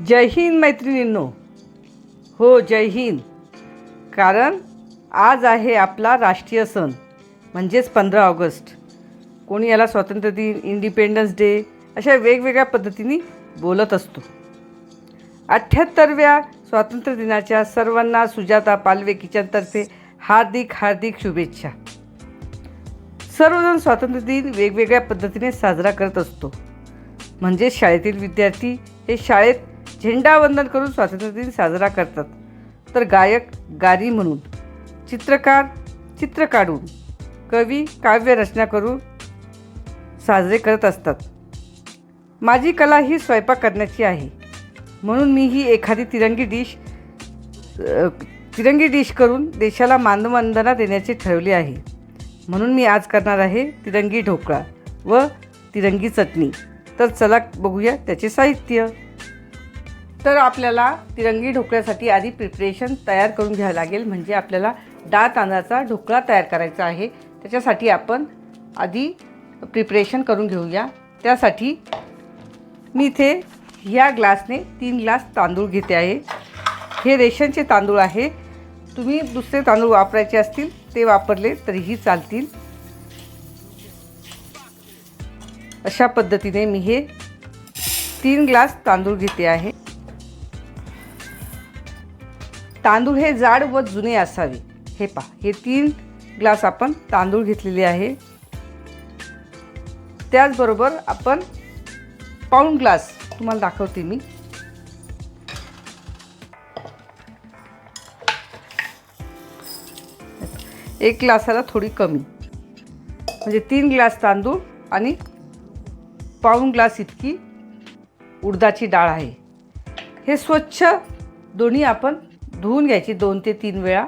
जय हिंद मैत्रिणींनो. हो जय हिंद. कारण आज आहे आपला राष्ट्रीय सण म्हणजेच पंधरा ऑगस्ट. कोणी याला स्वातंत्र्य दिन इंडिपेंडन्स डे अशा वेगवेगळ्या पद्धतीने बोलत असतो. अठ्ठ्याहत्तरव्या स्वातंत्र्य दिनाच्या सर्वांना सुजाता पालवे किचनतर्फे हार्दिक हार्दिक शुभेच्छा. सर्वजण स्वातंत्र्य दिन वेगवेगळ्या पद्धतीने साजरा करत असतो. म्हणजे शाळेतील विद्यार्थी हे शाळेत झेंडावंदन करून स्वातंत्र्य दिन साजरा करतात. तर गायक गारी म्हणून चित्रकार चित्र काढून कवी काव्य रचना करून साजरे करत असतात. माझी कला ही स्वयंपाक करण्याची आहे. म्हणून मी ही एखादी तिरंगी डिश तिरंगी डिश करून देशाला मानवंदना देण्याचे ठरवले आहे. म्हणून मी आज करणार आहे तिरंगी ढोकळा व तिरंगी चटणी. तर चला बघूया त्याचे साहित्य. तर आपल्याला तिरंगी ढोकळ्यासाठी आधी प्रिपरेशन तयार करून घ्यावं लागेल. म्हणजे आपल्याला डाळ तांदळाचा ढोकळा तयार करायचा आहे. त्याच्यासाठी आपण आधी प्रिपरेशन करून घेऊया. त्यासाठी मी इथे ह्या ग्लासने तीन ग्लास तांदूळ घेते आहे. हे रेशनचे तांदूळ आहे. तुम्ही दुसरे तांदूळ वापरायचे असतील ते वापरले तरीही चालतील. अशा पद्धतीने मी हे तीन ग्लास तांदूळ घेते आहे. तांदूळ हे जाड व जुने असावे. हे पहा हे तीन ग्लास आपण तांदूळ घेतलेले आहे. त्याचबरोबर आपण पाऊण ग्लास तुम्हाला दाखवते मी. एक ग्लासाला थोडी कमी. म्हणजे तीन ग्लास तांदूळ आणि पाऊण ग्लास इतकी उडदाची डाळ आहे. हे स्वच्छ दोन्ही आपण धुवून घ्यायची दोन ते तीन वेळा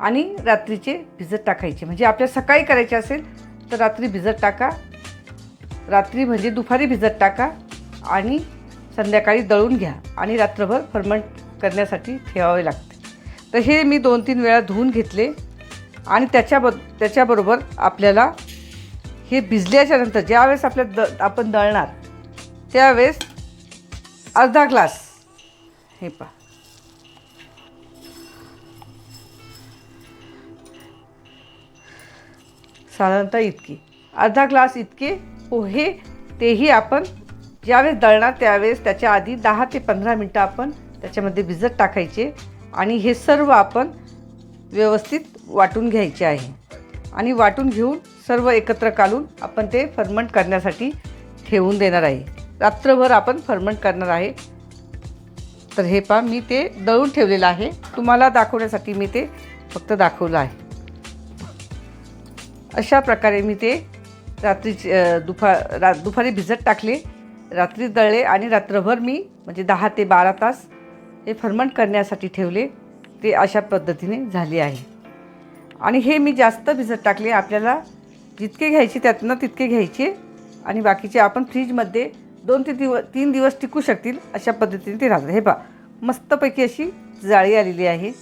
आणि रात्रीचे भिजत टाकायचे. म्हणजे आपल्या सकाळी करायचे असेल तर रात्री भिजत टाका. रात्री म्हणजे दुपारी भिजत टाका आणि संध्याकाळी दळून घ्या आणि रात्रभर फर्मंट करण्यासाठी ठेवावे लागते. तर हे मी दोन तीन वेळा धुवून घेतले आणि त्याच्याब त्याच्याबरोबर आपल्याला हे भिजल्याच्या नंतर ज्यावेळेस आपल्या द आपण दळणार त्यावेळेस अर्धा ग्लास हे पहा. साधारणतः इतकी. अर्धा ग्लास इतके पोहे तेही आपण ज्यावेळेस दळणार त्यावेळेस त्याच्या आधी दहा ते पंधरा मिनटं आपण त्याच्यामध्ये भिजत टाकायचे आणि हे सर्व आपण व्यवस्थित वाटून घ्यायचे आहे. आणि वाटून घेऊन सर्व एकत्र काढून आपण ते फर्मंट करण्यासाठी ठेवून देणार आहे. रात्रभर आपण फर्मंट करणार आहे. तर हे पहा मी ते दळून ठेवलेलं आहे. तुम्हाला दाखवण्यासाठी मी ते फक्त दाखवलं आहे. अशा प्रकारे मी ते रात्री दुफा रा दुपारी भिजत टाकले. रात्री दळले आणि रात्रभर मी म्हणजे दहा ते बारा तास हे फर्मंट करण्यासाठी ठेवले. ते अशा पद्धतीने झाले आहे. आणि हे मी जास्त भिजत टाकले. आपल्याला जितके घ्यायचे त्यातनं तितके घ्यायचे. आणि बाकीचे आपण फ्रीजमध्ये दोन ते दिव तीन दिवस टिकू शकतील अशा पद्धतीने ते राहतात. हे पहा मस्तपैकी अशी जाळी आलेली आहे.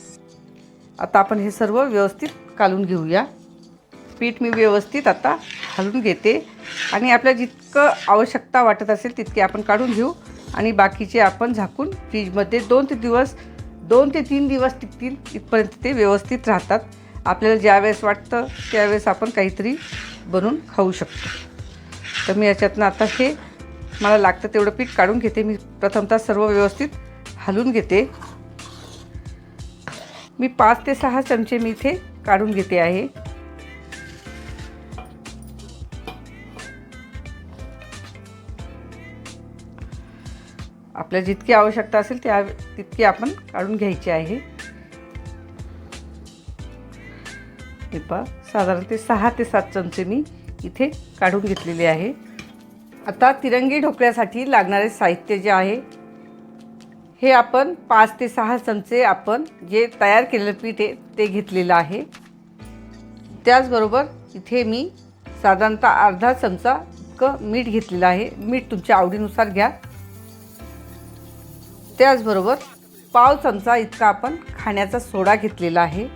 आता आपण हे सर्व व्यवस्थित काढून घेऊया. पीठ मी व्यवस्थित आता घालून घेते. आणि आपल्या जितकं आवश्यकता वाटत असेल तितके आपण काढून घेऊ. आणि बाकीचे आपण झाकून फ्रीजमध्ये दोन ते दिवस दोन ते तीन दिवस टिकतील इथपर्यंत ते व्यवस्थित राहतात. आपल्याला ज्यावेळेस वाटतं त्यावेळेस आपण काहीतरी बनवून खाऊ शकतो. तर मी याच्यातनं आता हे मला लागतं तेवढं पीठ काढून घेते. मी प्रथमतः सर्व व्यवस्थित हलवून घेते. मी पाच ते सहा चमचे मी इथे काढून घेते आहे. आपल्या जितकी आवश्यकता असेल त्या तितकी आपण काढून घ्यायची आहे. हे पहा साधारण ते सहा ते सात चमचे मी इथे काढून घेतलेले आहे. आता तिरंगी ढोकळ्यासाठी लागणारे साहित्य जे आहे हे आपण पाच ते सहा चमचे आपण जे तयार केलेलं पीठ आहे ते घेतलेलं आहे. त्याचबरोबर इथे मी साधारणतः अर्धा चमचा इतकं मीठ घेतलेलं आहे. मीठ तुमच्या आवडीनुसार घ्या. त्याचबरोबर पाव चमचा इतका आपण खाण्याचा सोडा घेतलेला आहे.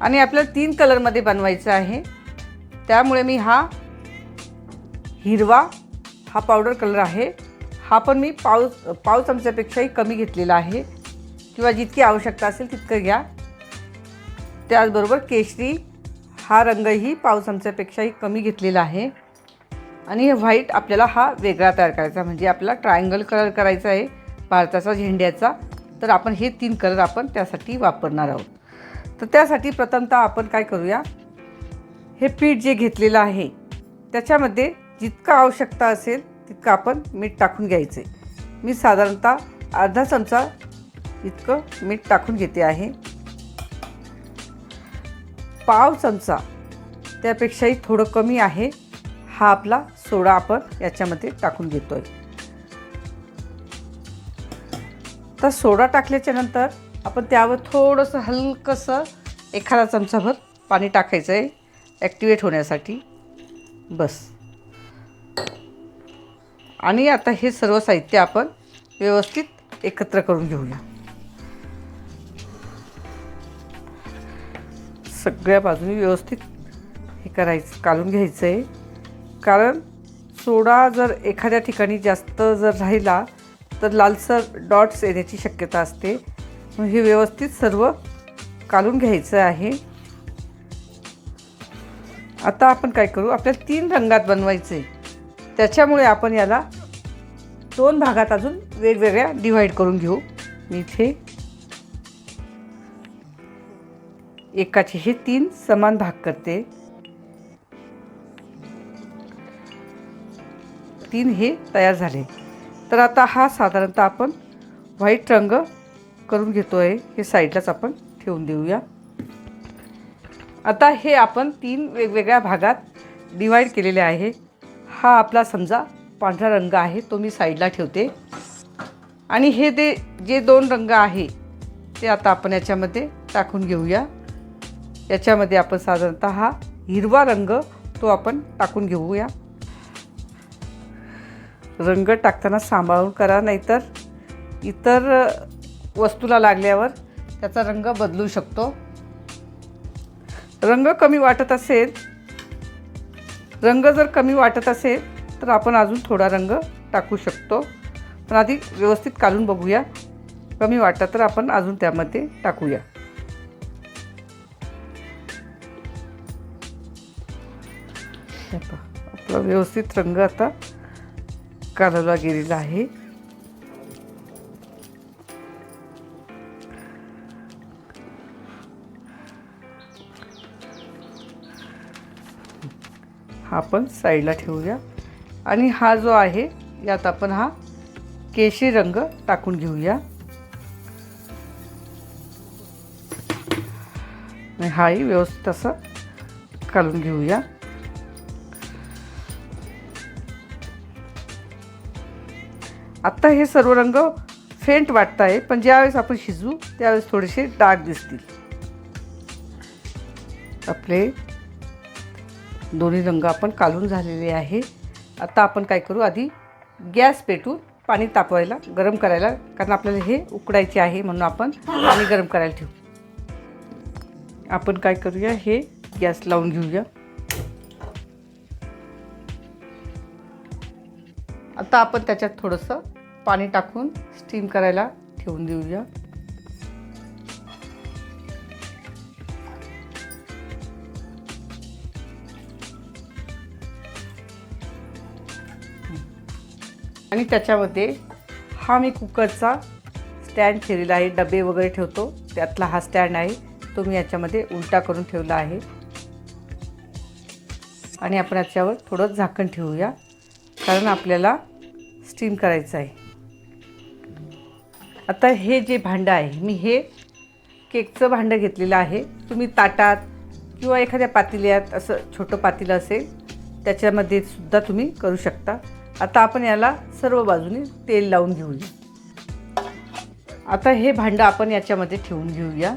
आणि आपल्याला तीन कलरमध्ये बनवायचं आहे. त्यामुळे मी हा हिरवा हा पावडर कलर आहे. हा पण मी पाव पाव चमच्यापेक्षाही कमी घेतलेला आहे. किंवा जितकी आवश्यकता असेल तितकं घ्या. त्याचबरोबर केशरी हा रंगही पाव चमच्यापेक्षाही कमी घेतलेला आहे. आणि हे व्हाईट आपल्याला हा वेगळा तयार करायचा म्हणजे आपल्याला ट्रायंगल कलर करायचा आहे. भारताचा झेंड्याचा तर आपण हे तीन कलर आपण त्यासाठी वापरणार आहोत. तर त्यासाठी प्रथमतः आपण काय करूया? हे पीठ जे घेतलेलं आहे त्याच्यामध्ये जितकं आवश्यकता असेल तितकं आपण मीठ टाकून घ्यायचं. आहे मी साधारणतः अर्धा चमचा इतकं मीठ टाकून घेते आहे. पाव चमचा त्यापेक्षाही थोडं कमी आहे. हा आपला सोडा आपण याच्यामध्ये टाकून घेतो आहे तर सोडा टाकल्याच्या नंतर आपण त्यावर थोडंसं हलकंसं एखादा चमचाभर पाणी टाकायचं आहे ॲक्टिवेट होण्यासाठी. बस. आणि आता हे सर्व साहित्य आपण व्यवस्थित एकत्र करून घेऊया. सगळ्या बाजूनी व्यवस्थित हे करायचं काढून घ्यायचं आहे कारण सोडा जर एखाद्या ठिकाणी जास्त जर राहिला तर लालसर डॉट्स येण्याची शक्यता असते. मग हे व्यवस्थित सर्व काढून घ्यायचं आहे. आता आपण काय करू? आपल्याला तीन रंगात बनवायचे. त्याच्यामुळे आपण याला दोन भागात अजून वेगवेगळ्या डिव्हाइड करून घेऊ. मी इथे एकाचे हे तीन समान भाग करते. तीन हे तयार झाले. तर आता हा साधारणतः आपण व्हाईट रंग करून घेतो आहे हे साईडलाच आपण ठेवून देऊया. आता हे आपण तीन वेगवेगळ्या भागात डिवाईड केलेले आहे. हा आपला समजा पांढरा रंग आहे तो मी साईडला ठेवते. आणि हे दे जे दोन रंग आहे ते आता आपण याच्यामध्ये टाकून घेऊया. याच्यामध्ये आपण साधारणतः हा हिरवा रंग तो आपण टाकून घेऊया. रंग टाकताना सांभाळून करा नाहीतर इतर वस्तूला लागल्यावर त्याचा रंग बदलू शकतो. रंग कमी वाटत असेल रंग जर कमी वाटत असेल तर आपण अजून थोडा रंग टाकू शकतो. पण आधी व्यवस्थित काढून बघूया. कमी वाटत तर आपण अजून त्यामध्ये टाकूया. आपला व्यवस्थित रंग आता काढला गेलेला आहे. हा आपण साईडला ठेवूया. आणि हा जो आहे यात आपण हा केशरी रंग टाकून घेऊया. हाही व्यवस्थित असं काढून घेऊया. आत्ता हे सर्व रंग फेंट वाटत आहे पण ज्यावेळेस आपण शिजवू त्यावेळेस थोडेसे डार्क दिसतील. आपले दोन्ही रंग आपण काढून झालेले आहे. आता आपण काय करू आधी गॅस पेटून पाणी तापवायला गरम करायला कारण आपल्याला हे उकडायचे आहे म्हणून आपण पाणी गरम करायला ठेवू. आपण काय करूया हे गॅस लावून घेऊया. आता आपण त्याच्यात थोडंसं पाणी टाकून स्टीम करायला ठेवून देऊया. आणि त्याच्यामध्ये हा मी कुकरचा स्टँड ठेवलेला आहे. डबे वगैरे ठेवतो. त्यातला हा स्टँड आहे. तो मी याच्यामध्ये उलटा करून ठेवला आहे. आणि आपण याच्यावर थोडं झाकण ठेवूया. कारण आपल्याला स्टीम करायचं आहे. आता हे जे भांडं आहे मी हे केकचं भांडं घेतलेलं आहे. तुम्ही ताटात किंवा एखाद्या पातेल्यात असं छोटं पातेलं असेल त्याच्यामध्ये सुद्धा तुम्ही करू शकता. आता आपण याला सर्व बाजूने तेल लावून घेऊया. आता हे भांडं आपण याच्यामध्ये ठेवून घेऊया.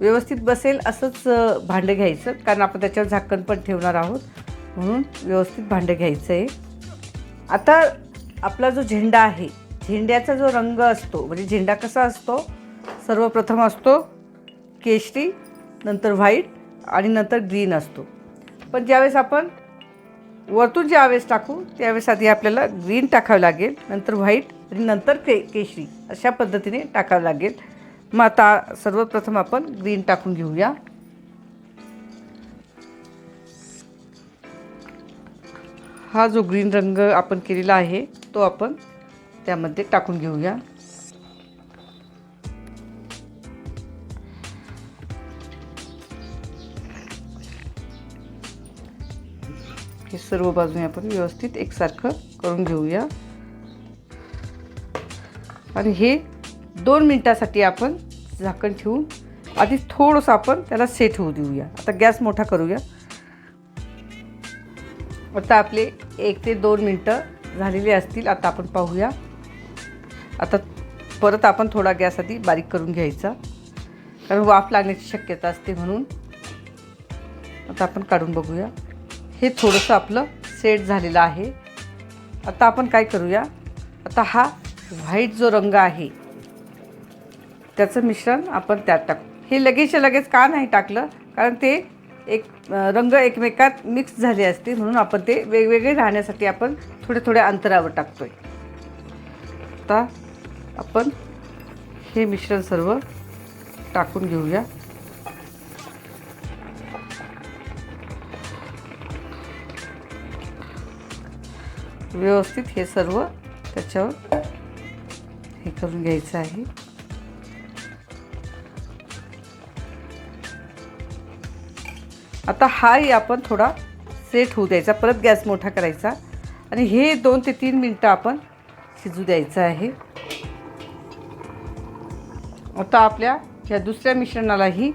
व्यवस्थित बसेल असंच भांडं घ्यायचं कारण आपण त्याच्यावर झाकण पण ठेवणार आहोत. म्हणून व्यवस्थित भांडं घ्यायचं आहे आता आपला जो झेंडा आहे झेंड्याचा जो रंग असतो म्हणजे झेंडा कसा असतो? सर्वप्रथम असतो केशरी नंतर व्हाईट आणि नंतर ग्रीन असतो. पण ज्यावेळेस आपण वरतून ज्यावेळेस टाकू त्यावेळेस आधी आपल्याला ग्रीन टाकावं लागेल नंतर व्हाईट आणि नंतर के केशरी अशा पद्धतीने टाकावं लागेल. मग आता सर्वप्रथम आपण ग्रीन टाकून घेऊया. हा जो ग्रीन रंग आपण केलेला आहे तो आपण त्यामध्ये टाकून घेऊया. हे सर्व बाजूने आपण व्यवस्थित एकसारखं करून घेऊया. आणि हे दोन मिनटासाठी आपण झाकण ठेवून आधी थोडंसं आपण त्याला सेट होऊ देऊया. आता गॅस मोठा करूया. आता आपले एक ते दोन मिनटं झालेली असतील. आता आपण पाहूया. आता परत आपण थोडा गॅस आधी बारीक करून घ्यायचा. कारण वाफ लागण्याची शक्यता असते म्हणून. आता आपण काढून बघूया. हे थोडंसं आपलं सेट झालेलं आहे. आता आपण काय करूया? आता हा व्हाईट जो रंग आहे त्याचं मिश्रण आपण त्यात टाकू. हे लगेचच्या लगेच का नाही टाकलं? कारण ते एक रंग एकमेकात मिक्स झाले असते म्हणून आपण ते वेगवेगळे राहण्यासाठी आपण थोड्या थोड्या अंतरावर टाकतो आहे आता आपण हे मिश्रण सर्व टाकून घेऊया. व्यवस्थित हे सर्व त्याच्यावर हे करून घ्यायचं आहे. आता हाही आपण थोडा सेट होऊ द्यायचा. परत गॅस मोठा करायचा. आणि हे दोन ते तीन मिनटं आपण शिजू द्यायचं आहे. आता आपल्या ह्या दुसऱ्या मिश्रणालाही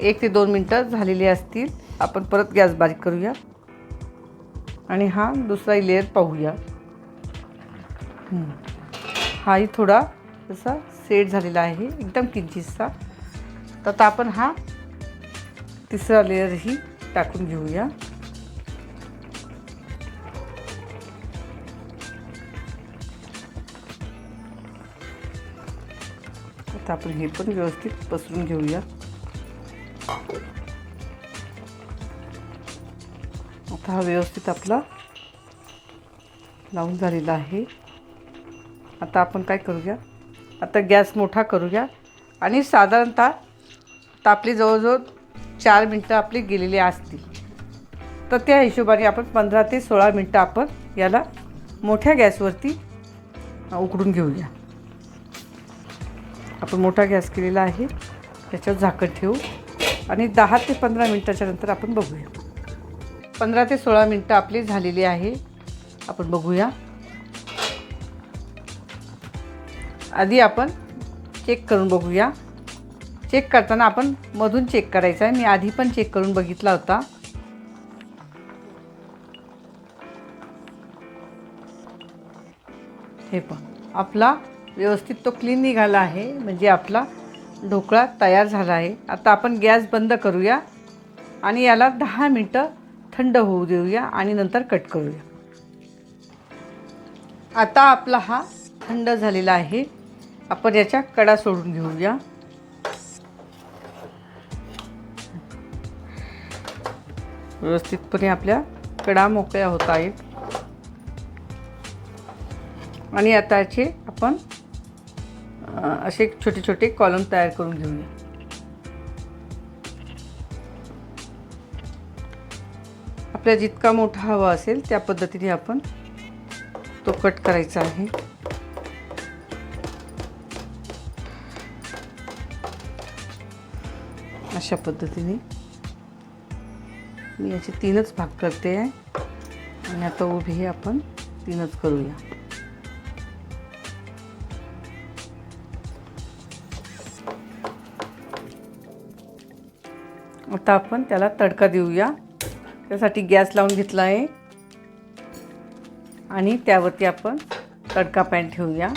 एक ते दोन मिनटं झालेली असतील. आपण परत गॅस बारीक करूया. आणि हा दुसरा लेअर पाहूया. हाही थोडा तसा सेट झालेला आहे. एकदम किंचितसा. तर आता आपण हा तिसरा लेअरही टाकून घेऊया. आता आपण हे पण व्यवस्थित पसरून घेऊया. आता हा व्यवस्थित आपला लावून झालेला आहे. आता आपण काय करूया? आता गॅस मोठा करूया आणि साधारणतः तापली जवळजवळ चार मिनटं आपली गेलेली असतील. तर त्या हिशोबाने आपण पंधरा ते सोळा मिनटं आपण याला मोठ्या गॅसवरती उकडून घेऊया. आपण मोठा गॅस केलेला आहे. त्याच्यावर झाकण ठेवू आणि दहा ते पंधरा मिनटाच्या नंतर आपण बघूया. पंधरा ते सोळा मिनटं आपली झालेली आहे. आपण बघूया. आधी आपण चेक करून बघूया. चेक करताना आपण मधून चेक करायचं आहे. मी आधी पण चेक करून बघितला होता. हे पण आपला व्यवस्थित तो क्लीन निघाला आहे. म्हणजे आपला ढोकळा तयार झाला आहे. आता आपण गॅस बंद करूया आणि याला दहा मिनटं थंड होऊ देऊया आणि नंतर कट करूया. आता आपला हा थंड झालेला आहे. आपण याच्या कडा सोडून घेऊया. व्यवस्थितपणे आपल्या कडा मोकळ्या होत आहेत. आणि आता याचे आपण असे छोटे छोटे कॉलम तयार करून घेऊया. आपल्याला जितका मोठा हवा असेल त्या पद्धतीने आपण तो कट करायचा आहे. अशा पद्धतीने. मी याचे तीनच भाग करते. आहे आणि आता उभी हे आपण तीनच करूया. आता आपण त्याला तडका देऊया. त्यासाठी गॅस लावून घेतला आहे. आणि त्यावरती आपण तडका पॅन ठेवूया.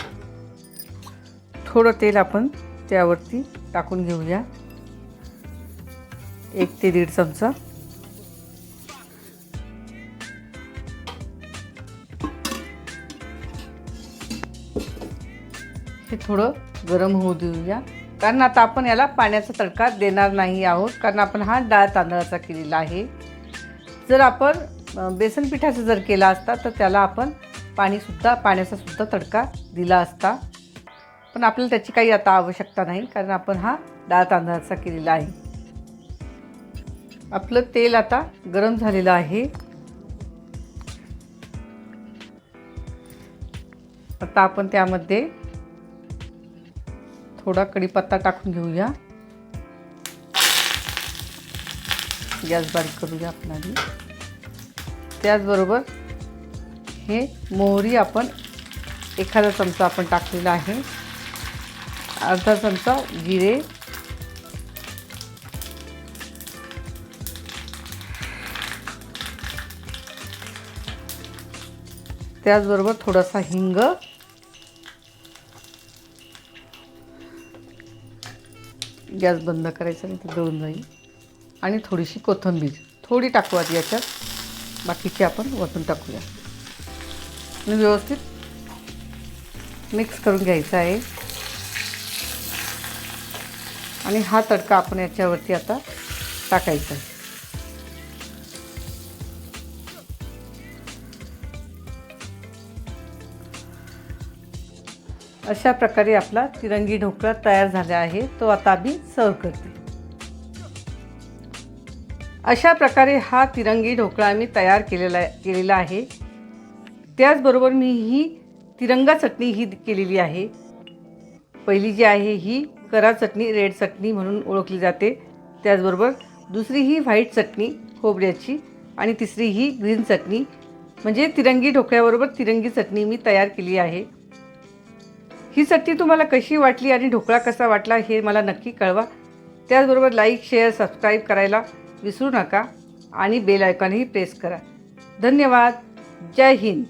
थोडं तेल आपण त्यावरती टाकून घेऊया. एक ते दीड चमचा. हे थोडं गरम होऊ देऊया. कारण आता आपण याला पाण्याचा तडका देणार नाही आहोत कारण आपण हा डाळ तांदळाचा केलेला आहे. जर आपण बेसन पिठाचा जर केला असता तर त्याला आपण पाणीसुद्धा पाण्याचासुद्धा तडका दिला असता. पण आपल्याला त्याची काही आता आवश्यकता नाही कारण आपण हा डाळ तांदळाचा केलेला आहे. आपलं तेल आता गरम झालेलं आहे. आता आपण त्यामध्ये थोडा कढीपत्ता टाकून घेऊया. गॅस बारीक करूया आपण आधी त्याचबरोबर हे मोहरी आपण एखादा चमचा आपण टाकलेला आहे. अर्धा चमचा जिरे. त्याचबरोबर थोडासा हिंग. गॅस बंद करायचा नाही ते दळून जाईल. आणि थोडीशी कोथिंबीर थोडी टाकू आधी याच्यात. बाकीची आपण वतून टाकूया. आणि व्यवस्थित मिक्स करून घ्यायचं आहे. आणि हा तडका आपण याच्यावरती आता टाकायचा आहे. अशा प्रकारे आपला तिरंगी ढोकळा तयार झाला आहे. तो आता मी सर्व करते. अशा प्रकारे हा तिरंगी ढोकळा मी तयार केलेला केलेला आहे. त्याचबरोबर मी ही तिरंगा चटणी ही केलेली आहे. पहिली जी आहे ही करा चटणी रेड चटणी म्हणून ओळखली जाते. त्याचबरोबर दुसरी ही व्हाईट चटणी खोबऱ्याची आणि तिसरी ही ग्रीन चटणी. म्हणजे तिरंगी ढोकळ्याबरोबर तिरंगी चटणी मी तयार केली आहे. ही चटणी तुम्हाला कशी वाटली आणि ढोकळा कसा वाटला हे मला नक्की कळवा. त्याचबरोबर लाईक शेअर सबस्क्राईब करायला विसरू नका आणि बेल आयकॉनही प्रेस करा. धन्यवाद. जय हिंद.